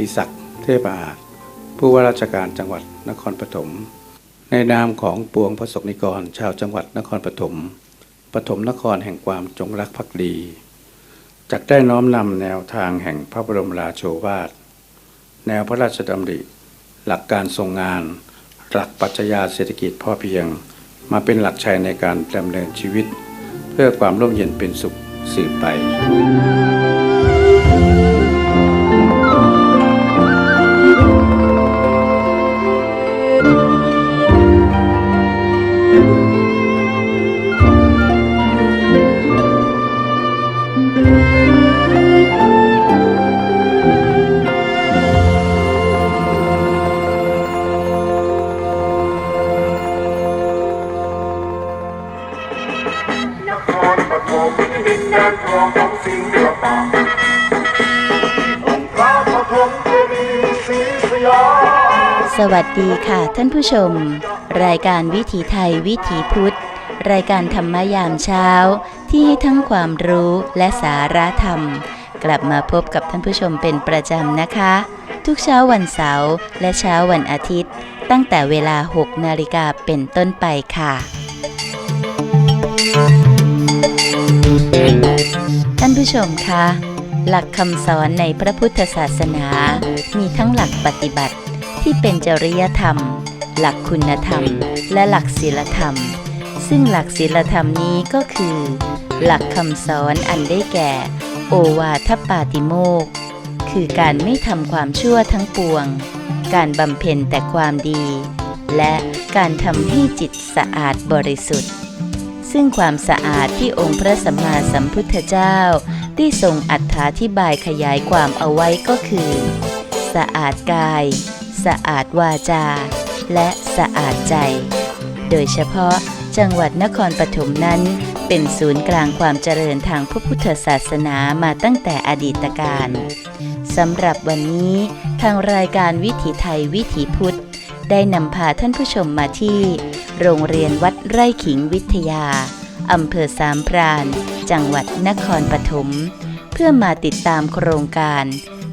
ดิศักดิ์เทพอาจผู้ว่าราชการจังหวัดนครปฐมในนามของปวงพระสงฆ์นิกรชาวจังหวัดนครปฐมปฐมนครแห่งความจงรักภักดีจักได้น้อมนำแนวทางแห่งพระบรมราโชวาท แนวพระราชดำริ หลักการทรงงาน หลักปรัชญาเศรษฐกิจพ่อเพียง มาเป็นหลักชัยในการดำเนินชีวิต เพื่อความร่มเย็นเป็นสุขสืบไป สวัสดีค่ะ ท่านผู้ชม รายการวิถีไทยวิถีพุทธ รายการธรรมยามเช้า ที่ให้ทั้งความรู้และสาระธรรม กลับมาพบกับท่านผู้ชมเป็นประจำนะคะ ทุกเช้าวันเสาร์และเช้าวันอาทิตย์ ตั้งแต่เวลา 6 นาฬิกาเป็นต้นไปค่ะ ท่านผู้ชมคะหลักคำสอนในพระพุทธศาสนา มีทั้งหลักปฏิบัติ ที่เป็นจริยธรรม หลักคุณธรรม และหลักศีลธรรม ซึ่งหลักศีลธรรมนี้ก็คือ หลักคำสอนอันได้แก่ โอวาทปาติโมกข์คือการไม่ทำความชั่วทั้งปวง การบำเพ็ญแต่ความดี และการทำให้จิตสะอาดบริสุทธิ์ ซึ่งความสะอาดที่องค์พระสัมมาสัมพุทธเจ้า ได้ทรงอัถาธิบายขยายความเอาไว้ก็คือ สะอาดกาย สะอาดวาจา และสะอาดใจ โดยเฉพาะจังหวัดนครปฐมนั้น เป็นศูนย์กลางความเจริญทางพระพุทธศาสนามาตั้งแต่อดีตการสำหรับวันนี้ทางรายการวิถีไทยวิถีพุทธ ได้นำพาท่านผู้ชมมาที่ โรงเรียนวัดไร่ขิงวิทยาอำเภอสามพราน จังหวัดนครปฐมเพื่อมาติดตามโครงการ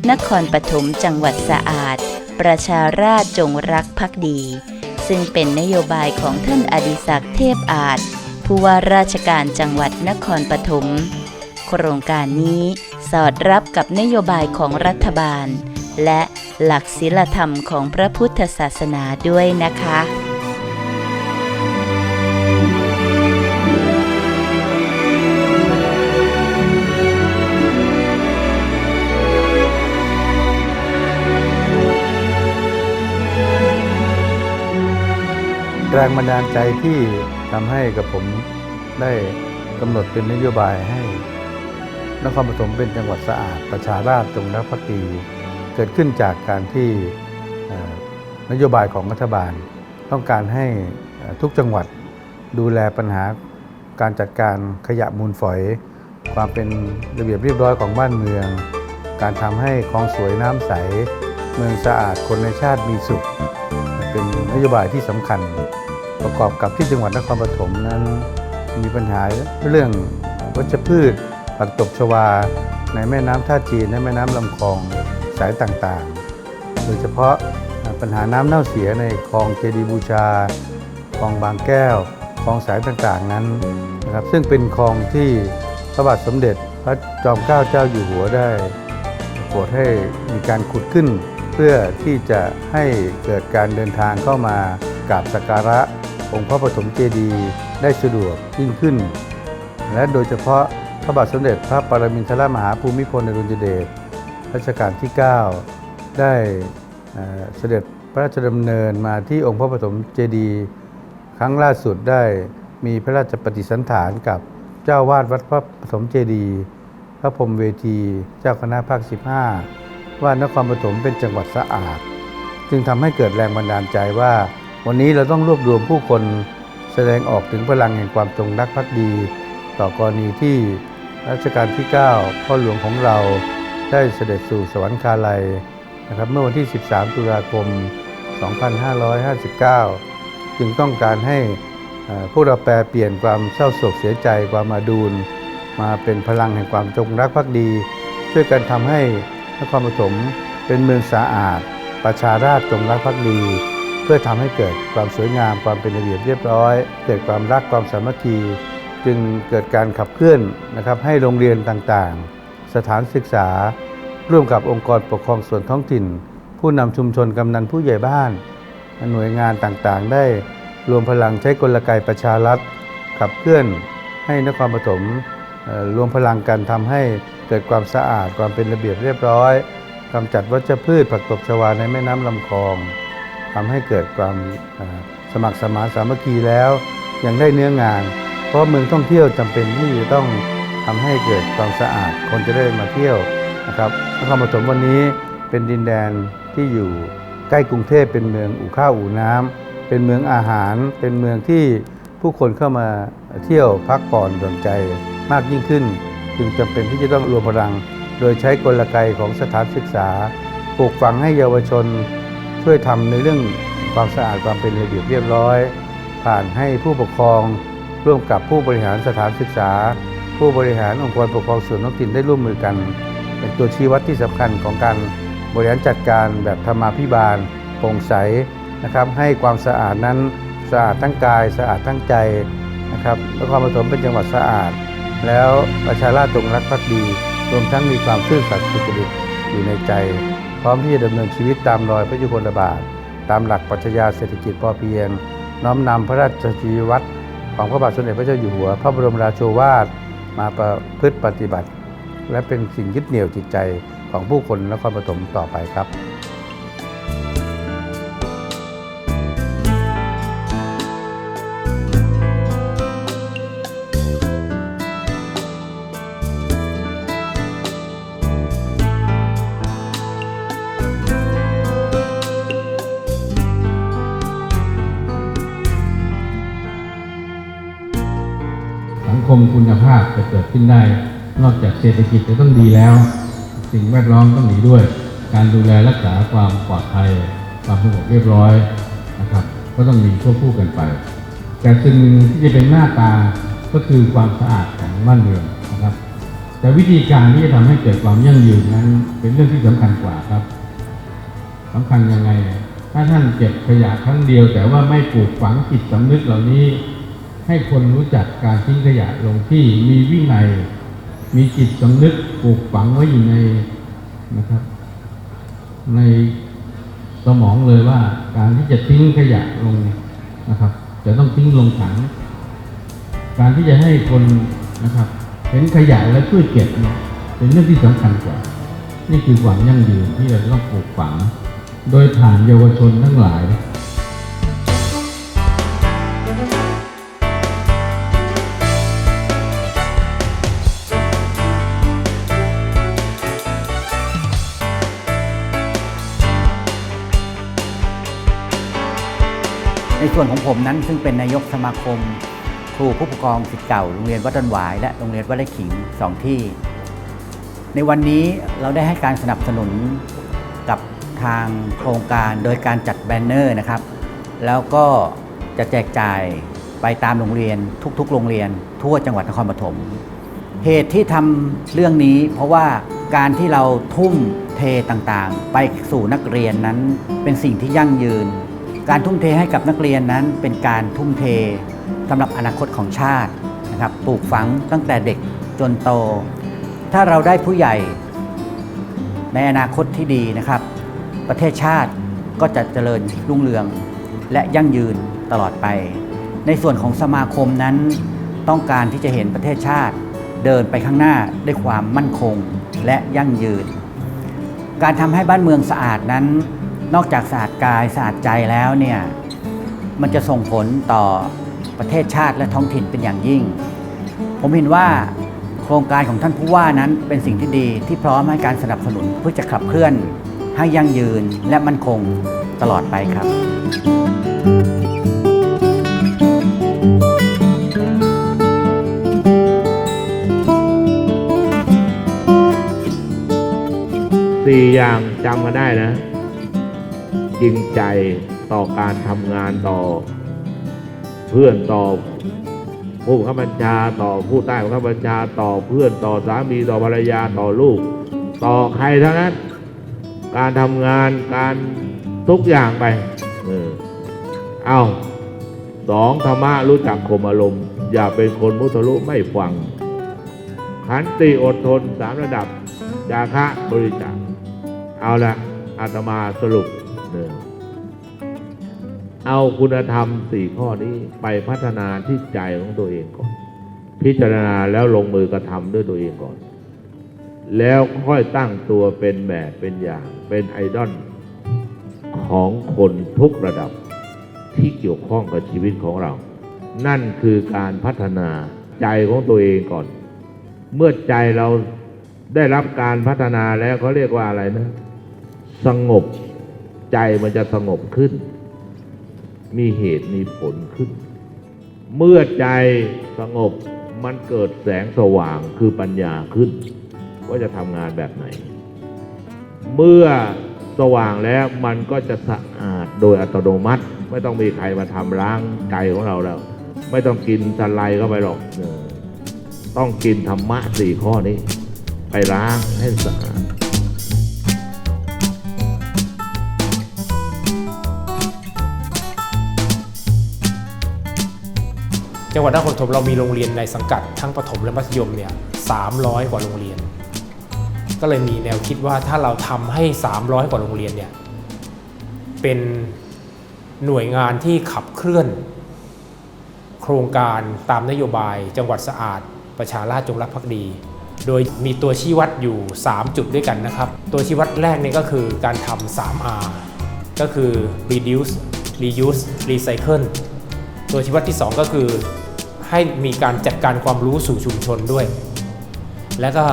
นครปฐมจังหวัดสะอาด ประชาราชจงรักภักดี ซึ่งเป็นนโยบายของท่านอดิศักดิ์เทพอาจ ผู้ว่าราชการจังหวัดนครปฐมโครงการนี้สอดรับกับนโยบายของรัฐบาล และหลักศีลธรรมของพระพุทธศาสนาด้วยนะคะ แรงบันดาลใจที่ทำให้กับผมได้กำหนดเป็นนโยบายให้นครปฐมเป็นจังหวัดสะอาดประชาราชจงรักภักดีเกิดขึ้นจากการที่นโยบายของรัฐบาล ต้องการให้ทุกจังหวัดดูแลปัญหาการจัดการขยะมูลฝอย ความเป็นระเบียบเรียบร้อยของบ้านเมือง การทำให้คลองสวยน้ำใส เมืองสะอาดคนในชาติมีสุข เป็นนโยบายที่สำคัญ ประกอบกับที่จังหวัดนครปฐมนั้น มีปัญหาเรื่องวัชพืชผักตบชวา ในแม่น้ำท่าจีนและแม่น้ำลำคลองสายต่างๆ โดยเฉพาะปัญหาน้ำเน่าเสียในคลองเจดีบูชาคลองบางแก้วคลองสายต่างๆนั้นนะครับซึ่งเป็นคลองที่พระบาทสมเด็จพระจอมเกล้าเจ้าอยู่หัวได้โปรดให้มีการขุดขึ้น เพื่อที่จะให้เกิดการเดินทางเข้ามากราบสักการะ องค์พระปฐมเจดีย์ได้สะดวกยิ่งขึ้น และโดยเฉพาะพระบาทสมเด็จพระปรมินทรมหาภูมิพลอดุลยเดชรัชกาลที่ 9 ได้เอ่อเสด็จพระราชดำเนินมาที่องค์พระปฐมเจดีย์ครั้งล่าสุดได้มีพระราชปฏิสันถานกับเจ้าวาดวัดพระปฐมเจดีย์พระพรมเวทีเจ้าคณะภาค 15 ว่านครปฐมเป็นจังหวัดสะอาด จึงทำให้เกิดแรงบันดาลใจว่า วันนี้เราต้องรวบรวมผู้คนแสดงออกถึงพลังแห่งความจงรักภักดี ต่อกรณีที่รัชกาลที่ 9 พ่อหลวงของเราได้เสด็จสู่สวรรคาลัยนะครับเมื่อวันที่ 13 ตุลาคม 2559 จึงต้องการให้เอ่อพวกเราแปลเปลี่ยนความเศร้าโศกเสียใจความมาดูล มาเป็นพลังแห่งความจงรักภักดี ช่วยกันทำให้นครปฐมเป็นเมืองสะอาด ประชาราษฎรจงรักภักดี เพื่อทำให้เกิดความสวยงาม ความเป็นระเบียบเรียบร้อย เกิดความรักความสามัคคี จึงเกิดการขับเคลื่อนนะครับให้โรงเรียนต่างๆ สถานศึกษา ร่วมกับองค์กรปกครองส่วนท้องถิ่น ผู้นำชุมชนกำนันผู้ใหญ่บ้าน หน่วยงานต่างๆ ได้รวมพลังใช้กลไกประชารัฐขับเคลื่อนให้นครปฐมรวมพลังกันทำให้เกิดความสะอาดความเป็นระเบียบเรียบร้อยกำจัดวัชพืชผักตบชวาในแม่น้ำลำคลอง ทำให้เกิดความสมัครสมานสามัคคีแล้วยังได้เนื้องาน เพราะเมืองท่องเที่ยวจำเป็นที่จะต้องทำให้เกิดความสะอาดคนจะได้มาเที่ยวนะครับนครปฐมวันนี้เป็นดินแดนที่อยู่ใกล้กรุงเทพเป็นเมืองอู่ข้าวอู่น้ำเป็นเมืองอาหาร เป็นเมืองที่ผู้คนเข้ามาเที่ยวพักผ่อนหย่อนใจมากยิ่งขึ้น จึงจำเป็นที่จะต้องรวมพลัง โดยใช้กลไกของสถานศึกษาปลูกฝังให้เยาวชน ช่วยทำในเรื่องความสะอาดความเป็นระเบียบเรียบร้อย ผ่านให้ผู้ปกครอง ร่วมกับผู้บริหารสถานศึกษา ผู้บริหารองค์กรปกครองส่วนท้องถิ่นได้ร่วมมือกัน เป็นตัวชี้วัดที่สำคัญของการบริหารจัดการแบบธรรมาภิบาลโปร่งใสนะครับ ให้ความสะอาดนั้นสะอาดทั้งกายสะอาดทั้งใจนะครับนครปฐมเป็นจังหวัดสะอาด แล้วประชาราษฎร์จงรักภักดี รวมทั้งมีความซื่อสัตย์สุจริตอยู่ในใจ พร้อมที่จะดำเนินชีวิตตามรอยพระยุคลบาท ตามหลักปรัชญาเศรษฐกิจพอเพียง น้อมนำพระราชชีววัตรของพระบาทสมเด็จพระเจ้าอยู่หัว พระบรมราโชวาทมาประพฤติปฏิบัติ และเป็นสิ่งยึดเหนี่ยวจิตใจของผู้คนนครปฐมต่อไปครับ มคุณภาพจะเกิดขึ้นได้ นอกจากเศรษฐกิจจะต้องดีแล้ว สิ่งแวดล้อมต้องดีด้วย การดูแลรักษาความปลอดภัย ความสงบเรียบร้อยนะครับก็ต้องมีควบคู่กันไป แต่สิ่งหนึ่งที่จะเป็นหน้าตาก็คือความสะอาดของบ้านเมืองนะครับ แต่วิธีการที่จะทำให้เกิดความยั่งยืนนั้น เป็นเรื่องที่สำคัญกว่าครับสำคัญยังไง ถ้าท่านเก็บขยะครั้งเดียว แต่ว่าไม่ปลูกฝังจิตสำนึกเหล่านี้ ให้คนรู้จักการทิ้งขยะลงที่มีวินัย มีจิตสำนึกปลูกฝังไว้อยู่ในนะครับ ในสมองเลยว่าการที่จะทิ้งขยะลงนะครับ จะต้องทิ้งลงถัง การที่จะให้คนนะครับ เห็นขยะและช่วยเก็บเนี่ยเป็นเรื่องที่สำคัญกว่า นี่คือความยั่งยืนที่เราจะต้องปลูกฝัง โดยผ่านเยาวชนทั้งหลาย ในส่วนของผมนั้นซึ่งเป็นนายกสมาคม ครูผู้ปกครองศิษย์เก่าโรงเรียนวัดดอนหวาย และโรงเรียนวัดไร่ขิงสองที่ ในวันนี้เราได้ให้การสนับสนุนกับทางโครงการโดยการจัดแบนเนอร์นะครับ แล้วก็จะแจกจ่ายไปตามโรงเรียนทุก ๆ โรงเรียน ทั่วจังหวัดนครปฐมเหตุที่ทำเรื่องนี้เพราะว่าการที่เราทุ่มเทต่างๆ ไปสู่นักเรียนนั้นเป็นสิ่งที่ยั่งยืน การทุ่มเทให้กับนักเรียนนั้นเป็นการทุ่มเทสำหรับอนาคตของชาตินะครับปลูกฝังตั้งแต่เด็กจนโต ถ้าเราได้ผู้ใหญ่ในอนาคตที่ดีนะครับ ประเทศชาติก็จะเจริญรุ่งเรือง และยั่งยืนตลอดไป ในส่วนของสมาคมนั้น ต้องการที่จะเห็นประเทศชาติเดินไปข้างหน้าด้วยความมั่นคงและยั่งยืน การทำให้บ้านเมืองสะอาดนั้น นอกจากสะอาดกายสะอาดใจแล้วเนี่ยมันจะส่งผลต่อประเทศชาติและท้องถิ่นเป็นอย่างยิ่ง ผมเห็นว่าโครงการของท่านผู้ว่านั้นเป็นสิ่งที่ดีที่พร้อมให้การสนับสนุนเพื่อจะขับเคลื่อน ให้ยั่งยืนและมั่นคงตลอดไปครับ สี่อย่างจำกันได้นะ จริงใจต่อการทำงานต่อ เพื่อนต่อผู้บังคับบัญชาต่อผู้ใต้บังคับบัญชาต่อเพื่อนต่อสามีต่อภรรยาต่อลูก ต่อใครทั้งนั้น การทำงานการทุกอย่างไป เออเอาสองธรรมะรู้จักข่มอารมณ์ อย่าเป็นคนมุทะลุไม่ฟังขันติอดทนสามระดับจาคะบริจาคเอาละอาตมาสรุป หนึ่งเอาคุณธรรมสี่ข้อนี้ไปพัฒนาที่ใจของตัวเองก่อน พิจารณาแล้วลงมือกระทำด้วยตัวเองก่อน แล้วค่อยตั้งตัวเป็นแบบเป็นอย่างเป็นไอดอลของคนทุกระดับที่เกี่ยวข้องกับชีวิตของเรา นั่นคือการพัฒนาใจของตัวเองก่อน เมื่อใจเราได้รับการพัฒนาแล้วเขาเรียกว่าอะไรนะ สงบ ใจมันจะสงบขึ้น มีเหตุมีผลขึ้น เมื่อใจสงบมันเกิดแสงสว่างคือปัญญาขึ้น ว่าจะทำงานแบบไหน เมื่อสว่างแล้วมันก็จะสะอาดโดยอัตโนมัติ ไม่ต้องมีใครมาทำล้างใจของเราแล้ว ไม่ต้องกินสไลด์เข้าไปหรอก ต้องกินธรรมะสี่ข้อนี้ ไปล้างให้สะอาด จังหวัดนครปฐมเรามีโรงเรียนในสังกัดทั้งประถมและมัธยมเนี่ย300 กว่าโรงเรียน ก็เลยมีแนวคิดว่าถ้าเราทำให้ 300 กว่าโรงเรียนเนี่ยเป็นหน่วยงานที่ขับเคลื่อน โครงการตามนโยบาย จังหวัดสะอาด ประชาราชจงรักภักดี โดยมีตัวชี้วัดอยู่ 3 จุดด้วยกันนะครับ ตัวชี้วัดแรกนี่ก็คือการทำ 3R ก็คือ reduce reuse recycle ตัวชี้วัดที่ 2 ก็คือ ให้มีการจัดการความรู้สู่ชุมชนด้วย และก็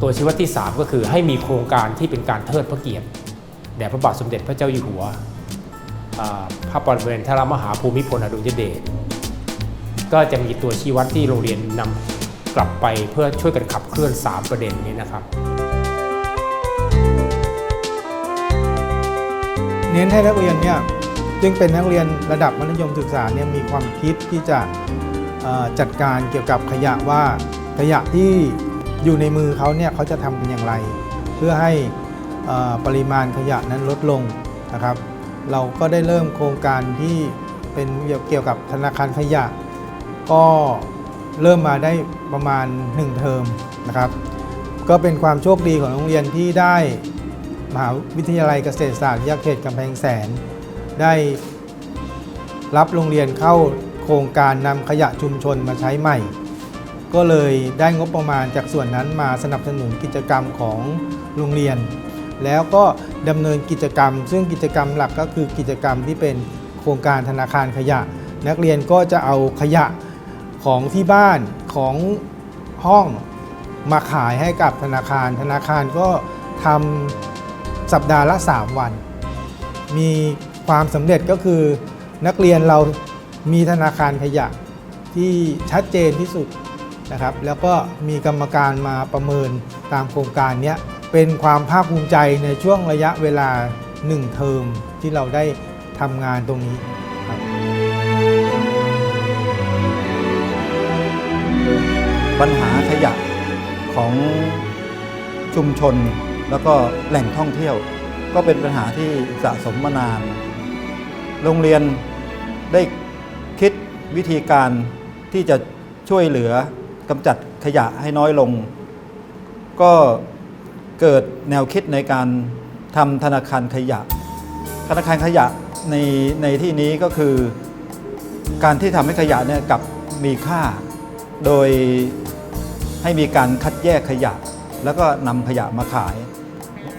ตัวชี้วัดที่ 3 ก็คือให้มีโครงการที่เป็นการเทิดพระเกียรติแด่พระบาทสมเด็จพระเจ้าอยู่หัวพระปรมินทรมหาภูมิพลอดุลยเดชก็จะมีตัวชี้วัดที่โรงเรียนนำกลับไปเพื่อช่วยกันขับเคลื่อน 3 ประเด็นนี้นะครับ เน้นให้นักเรียนเนี่ยจึงเป็นนักเรียนระดับมัธยมศึกษาเนี่ยมีความคิดที่จะ จัดการเกี่ยวกับขยะว่าขยะที่อยู่ในมือเขาเนี่ยเขาจะทำกันอย่างไร เพื่อให้ปริมาณขยะนั้นลดลงนะครับ เราก็ได้เริ่มโครงการที่เป็นเกี่ยวกับธนาคารขยะ ก็เริ่มมาได้ประมาณ 1 เทอมนะครับ ก็เป็นความโชคดีของโรงเรียนที่ได้มหาวิทยาลัยเกษตรศาสตร์วิทยาเขตกำแพงแสน ได้รับโรงเรียนเข้า โครงการนำขยะชุมชนมาใช้ใหม่ ก็เลยได้งบประมาณจากส่วนนั้นมาสนับสนุนกิจกรรมของโรงเรียน แล้วก็ดำเนินกิจกรรม ซึ่งกิจกรรมหลักก็คือกิจกรรมที่เป็นโครงการธนาคารขยะ นักเรียนก็จะเอาขยะของที่บ้านของห้องมาขายให้กับธนาคาร ธนาคารก็ทำสัปดาห์ละ 3 วัน มีความสำเร็จก็คือนักเรียนเรา มีธนาคารขยะที่ชัดเจนที่สุดนะครับแล้วก็มีกรรมการมาประเมินตามโครงการนี้เป็นความภาคภูมิใจในช่วงระยะเวลา 1 เทอมที่เราได้ทำงานตรงนี้ครับปัญหาขยะของชุมชนแล้วก็แหล่งท่องเที่ยว ก็เป็นปัญหาที่สะสมมานาน โรงเรียนได้ วิธีการที่จะช่วยเหลือกำจัดขยะให้น้อยลง ก็เกิดแนวคิดในการทำธนาคารขยะ ธนาคารขยะในในที่นี้ก็คือ การที่ทำให้ขยะเนี่ยกับมีค่า โดยให้มีการคัดแยกขยะ แล้วก็นำขยะมาขาย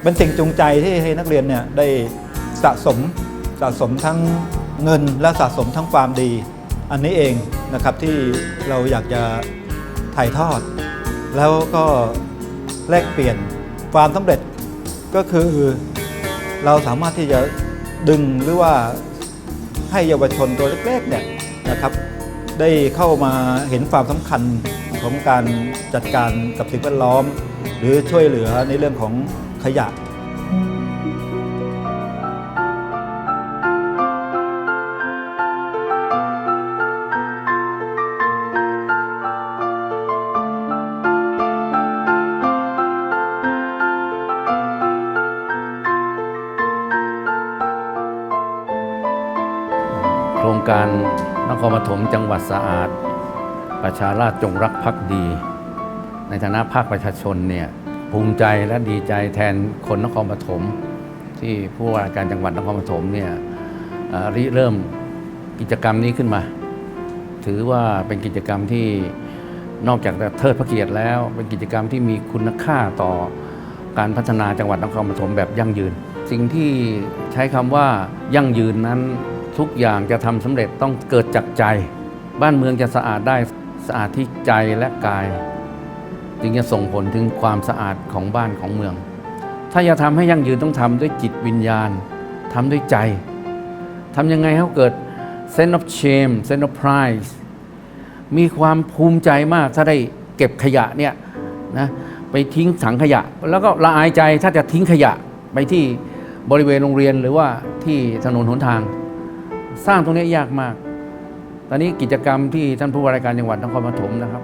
เป็นสิ่งจูงใจที่ให้นักเรียนเนี่ยได้สะสมสะสมทั้งเงินและสะสมทั้งความดี อันนี้เองนะครับที่เราอยากจะถ่ายทอด แล้วก็แลกเปลี่ยนความสำเร็จก็คือเราสามารถที่จะดึงหรือว่าให้เยาวชนตัวเล็กๆเนี่ยนะครับ ได้เข้ามาเห็นความสำคัญของการจัดการกับสิ่งแวดล้อม หรือช่วยเหลือในเรื่องของขยะ นครปฐมจังหวัดสะอาด ประชาราชจงรักภักดี ในฐานะภาคประชาชนเนี่ยภูมิใจและดีใจแทนคนนครปฐมที่ผู้ว่าการจังหวัดนครปฐมเนี่ยริเริ่มกิจกรรมนี้ขึ้นมา ถือว่าเป็นกิจกรรมที่นอกจากจะเทิดพระเกียรติแล้ว เป็นกิจกรรมที่มีคุณค่าต่อการพัฒนาจังหวัดนครปฐมแบบยั่งยืน สิ่งที่ใช้คำว่ายั่งยืนนั้น ทุกอย่างจะทำสำเร็จต้องเกิดจากใจ บ้านเมืองจะสะอาดได้สะอาดที่ใจและกาย จึงจะส่งผลถึงความสะอาดของบ้านของเมือง ถ้าจะทำให้ยั่งยืนต้องทำด้วยจิตวิญญาณทำด้วยใจทำยังไงให้เขาเกิด sense of shame sense of pride มีความภูมิใจมากถ้าได้เก็บขยะเนี่ยนะไปทิ้งถังขยะ แล้วก็ละอายใจถ้าจะทิ้งขยะไปที่บริเวณโรงเรียนหรือว่าที่ถนนหนทาง สร้างตรงนี้ยากมาก ตอนนี้กิจกรรมที่ท่านผู้ว่าราชการจังหวัดนครปฐมนะครับ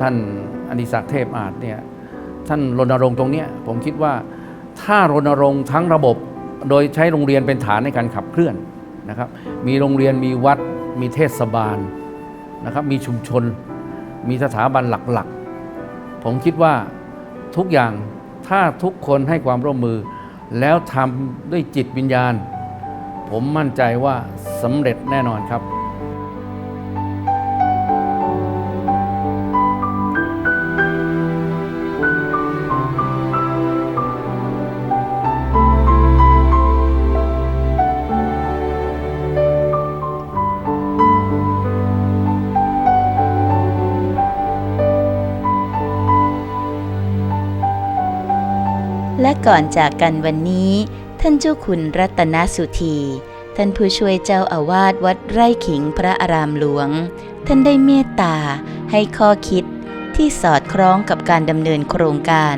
ท่านอดิศักดิ์เทพอาจเนี่ยท่านรณรงค์ตรงนี้ผมคิดว่าถ้ารณรงค์ทั้งระบบ โดยใช้โรงเรียนเป็นฐานในการขับเคลื่อนนะครับ มีโรงเรียนมีวัดมีเทศบาลนะครับมีชุมชน มีสถาบันหลักๆ ผมคิดว่าทุกอย่างถ้าทุกคนให้ความร่วมมือ แล้วทำด้วยจิตวิญญาณ ผมมั่นใจว่าสำเร็จแน่นอนครับและก่อนจากกันวันนี้ ท่านเจ้าคุณรัตนสุธี ท่านผู้ช่วยเจ้าอาวาสวัดไร่ขิงพระอารามหลวง ท่านได้เมตตาให้ข้อคิดที่สอดคล้องกับการดำเนินโครงการ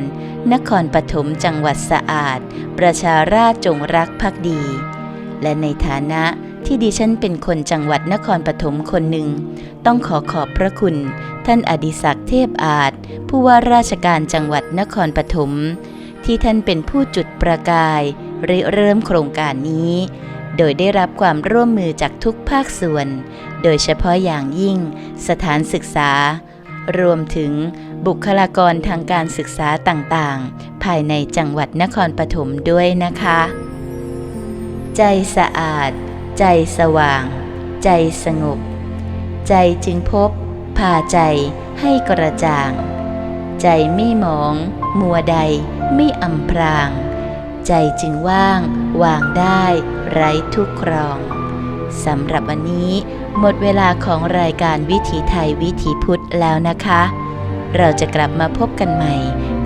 นครปฐมจังหวัดสะอาด ประชาราชจงรักภักดี และในฐานะที่ดิฉันเป็นคนจังหวัดนครปฐมคนหนึ่ง ต้องขอขอบพระคุณ ท่านอดิศักดิ์เทพอาจ ผู้ว่าราชการจังหวัดนครปฐมที่ท่านเป็นผู้จุดประกาย ริเริ่มโครงการนี้ โดยได้รับความร่วมมือจากทุกภาคส่วน โดยเฉพาะอย่างยิ่ง สถานศึกษา รวมถึงบุคลากรทางการศึกษาต่างๆ ภายในจังหวัดนครปฐมด้วยนะคะ ใจสะอาด ใจสว่าง ใจสงบ ใจจึงพบพาใจให้กระจ่าง ใจไม่หมอง มัวใดไม่อำพราง ใจจึงว่าง วางได้ ไร้ทุกข์ครองสำหรับวันนี้ หมดเวลาของรายการวิถีไทยวิถีพุทธแล้วนะคะ เราจะกลับมาพบกันใหม่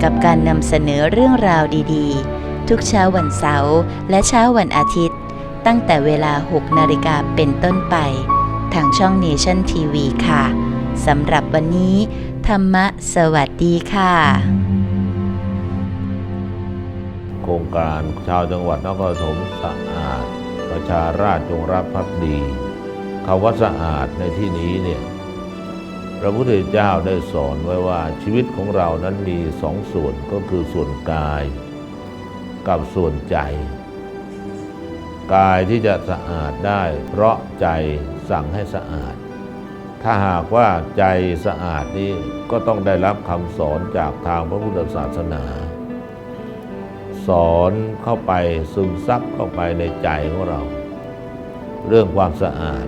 กับการนำเสนอเรื่องราวดีๆ ทุกเช้าวันเสาร์และเช้าวันอาทิตย์ ตั้งแต่เวลา 6 นาฬิกาเป็นต้นไป ทางช่อง Nation TV ค่ะสำหรับวันนี้ ธรรมะสวัสดีค่ะ ครงการชาวจังหวัดนครปฐมสะอาด ประชาราชจงรักภักดีคำว่าสะอาดในที่นี้เนี่ยพระพุทธเจ้าได้สอนไว้ว่าชีวิตของเรานั้นมีสองส่วนก็คือส่วนกาย กับส่วนใจ กายที่จะสะอาดได้ เพราะใจสั่งให้สะอาด ถ้าหากว่าใจสะอาดนี้ก็ต้องได้รับคำสอนจากทางพระพุทธศาสนา สอนเข้าไปซึมซับเข้าไปในใจของเรา เรื่องความสะอาด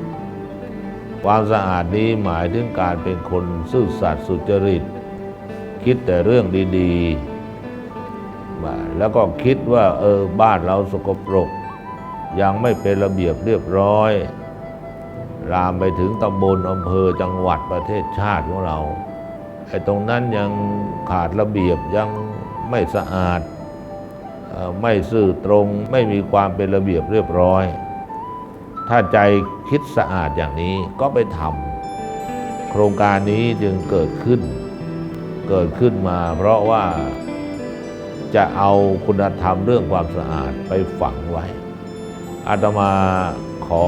ความสะอาดนี้หมายถึงการเป็นคนซื่อสัตย์สุจริต คิดแต่เรื่องดีๆมาแล้วก็คิดว่าเออบ้านเราสกปรก ยังไม่เป็นระเบียบเรียบร้อย รามไปถึงตำบลอำเภอจังหวัดประเทศชาติของเราไอ้ตรงนั้นยังขาดระเบียบยังไม่สะอาด ไม่ซื่อตรงไม่มีความเป็นระเบียบเรียบร้อย ถ้าใจคิดสะอาดอย่างนี้ก็ไปทำโครงการนี้จึงเกิดขึ้น เกิดขึ้นมา เพราะว่าจะเอาคุณธรรมเรื่องความสะอาดไปฝังไว้ อาตมาขอ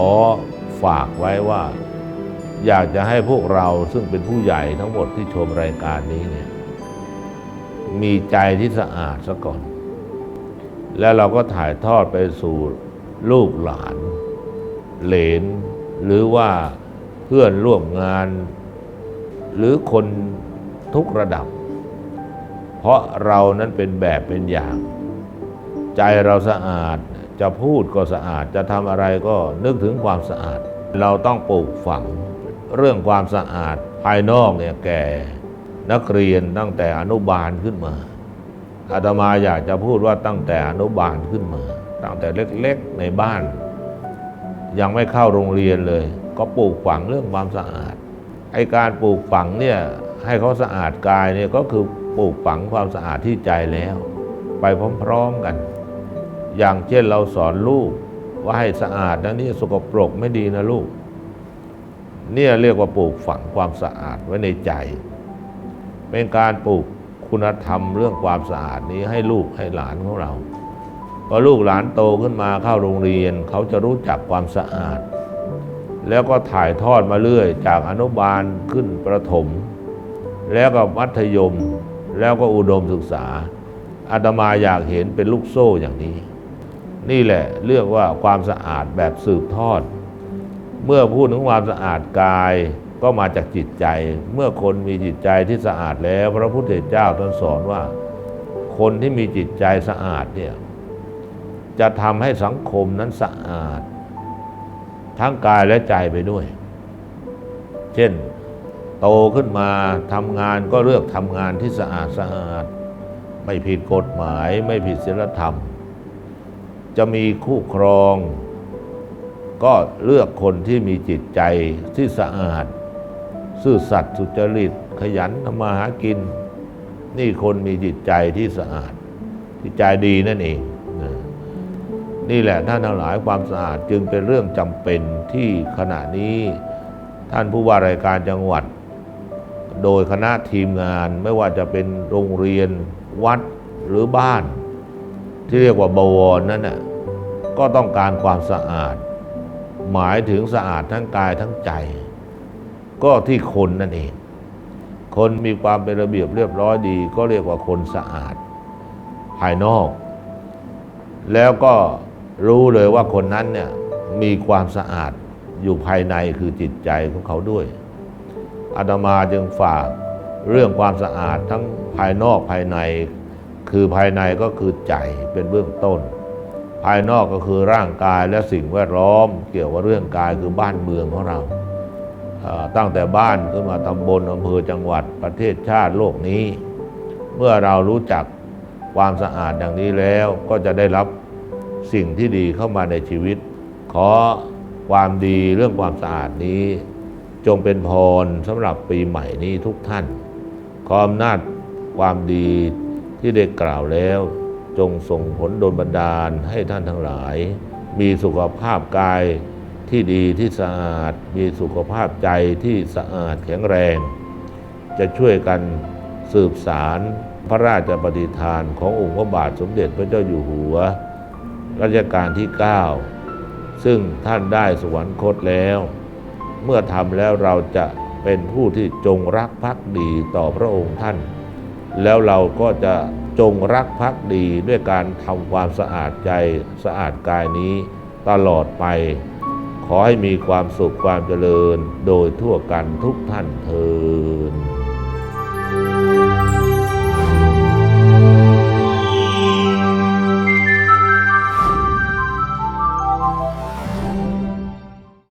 ฝากไว้ว่า อยากจะให้พวกเราซึ่งเป็นผู้ใหญ่ทั้งหมดที่ชมรายการนี้เนี่ยมีใจที่สะอาดซะก่อน แล้วเราก็ถ่ายทอดไปสู่ลูกหลาน เหลน หรือว่าเพื่อนร่วมงาน หรือคนทุกระดับ เพราะเรานั้นเป็นแบบเป็นอย่าง ใจเราสะอาดจะพูดก็สะอาดจะทำอะไรก็นึกถึงความสะอาด เราต้องปลูกฝังเรื่องความสะอาดภายนอกเนี่ยแก่นักเรียนตั้งแต่อนุบาลขึ้นมา อาตมาอยากจะพูดว่าตั้งแต่อนุบาลขึ้นมา ตั้งแต่เล็กๆในบ้าน ยังไม่เข้าโรงเรียนเลย ก็ปลูกฝังเรื่องความสะอาดไอการปลูกฝังเนี่ยให้เขาสะอาดกายเนี่ยก็คือปลูกฝังความสะอาดที่ใจแล้ว ไปพร้อมๆกัน อย่างเช่นเราสอนลูกว่าให้สะอาดนะนี่สกปรกไม่ดีนะลูก เนี่ยเรียกว่าปลูกฝังความสะอาดไว้ในใจ เป็นการปลูก คุณธรรมเรื่องความสะอาดนี้ให้ลูกให้หลานของเราพอลูกหลานโตขึ้นมาเข้าโรงเรียน เขาจะรู้จักความสะอาด แล้วก็ถ่ายทอดมาเรื่อย จากอนุบาลขึ้นประถม แล้วก็มัธยมแล้วก็อุดมศึกษาอาตมาอยากเห็นเป็นลูกโซ่อย่างนี้ นี่แหละเรียกว่าความสะอาดแบบสืบทอด เมื่อพูดถึงความสะอาดกาย ก็มาจากจิตใจ เมื่อคนมีจิตใจที่สะอาดแล้ว พระพุทธเจ้าท่านสอนว่า คนที่มีจิตใจสะอาดเนี่ยจะทำให้สังคมนั้นสะอาด ทั้งกายและใจไปด้วย เช่นโตขึ้นมาทำงานก็เลือกทำงานที่สะอาดสะอาด ไม่ผิดกฎหมายไม่ผิดศีลธรรม จะมีคู่ครอง ก็เลือกคนที่มีจิตใจที่สะอาด ซื่อสัตย์สุจริตขยันทำมาหากิน นี่คนมีจิตใจที่สะอาด จิตใจดีนั่นเอง นี่แหละท่านทั้งหลายความสะอาดจึงเป็นเรื่องจำเป็นที่ขณะนี้ท่านผู้ว่ารายการจังหวัด โดยคณะทีมงานไม่ว่าจะเป็นโรงเรียนวัดหรือบ้าน ที่เรียกว่าบวรนั่นน่ะก็ต้องการความสะอาด หมายถึงสะอาดทั้งกายทั้งใจ ก็ที่คนนั่นเอง คนมีความเป็นระเบียบเรียบร้อยดี ก็เรียกว่าคนสะอาด ภายนอก แล้วก็รู้เลยว่าคนนั้นเนี่ยมีความสะอาดอยู่ภายในคือจิตใจของเขาด้วยอาตมาจึงฝากเรื่องความสะอาดทั้งภายนอกภายใน คือภายในก็คือใจเป็นเบื้องต้น ภายนอกก็คือร่างกายและสิ่งแวดล้อม เกี่ยวกับเรื่องกายคือบ้านเมืองของเรา ตั้งแต่บ้านขึ้นมาตำบลอำเภอจังหวัดประเทศชาติโลกนี้ เมื่อเรารู้จักความสะอาดดังนี้แล้วก็จะได้รับสิ่งที่ดีเข้ามาในชีวิต ขอความดีเรื่องความสะอาดนี้ จงเป็นพรสำหรับปีใหม่นี้ทุกท่าน ขออำนาจความดีที่ได้กล่าวแล้ว จงส่งผลโดนบันดาลให้ท่านทั้งหลาย มีสุขภาพกาย ที่ดีที่สะอาด มีสุขภาพใจที่สะอาดแข็งแรง จะช่วยกันสืบสารพระราชปฏิทานขององค์พระบาทสมเด็จพระเจ้าอยู่หัว รัชกาลที่ 9 ซึ่งท่านได้สวรรคตแล้ว เมื่อทำแล้วเราจะเป็นผู้ที่จงรักภักดีต่อพระองค์ท่าน แล้วเราก็จะจงรักภักดีด้วยการทำความสะอาดใจสะอาดกายนี้ตลอดไป ขอให้มีความสุขความเจริญโดยทั่วกันทุกท่านเทิน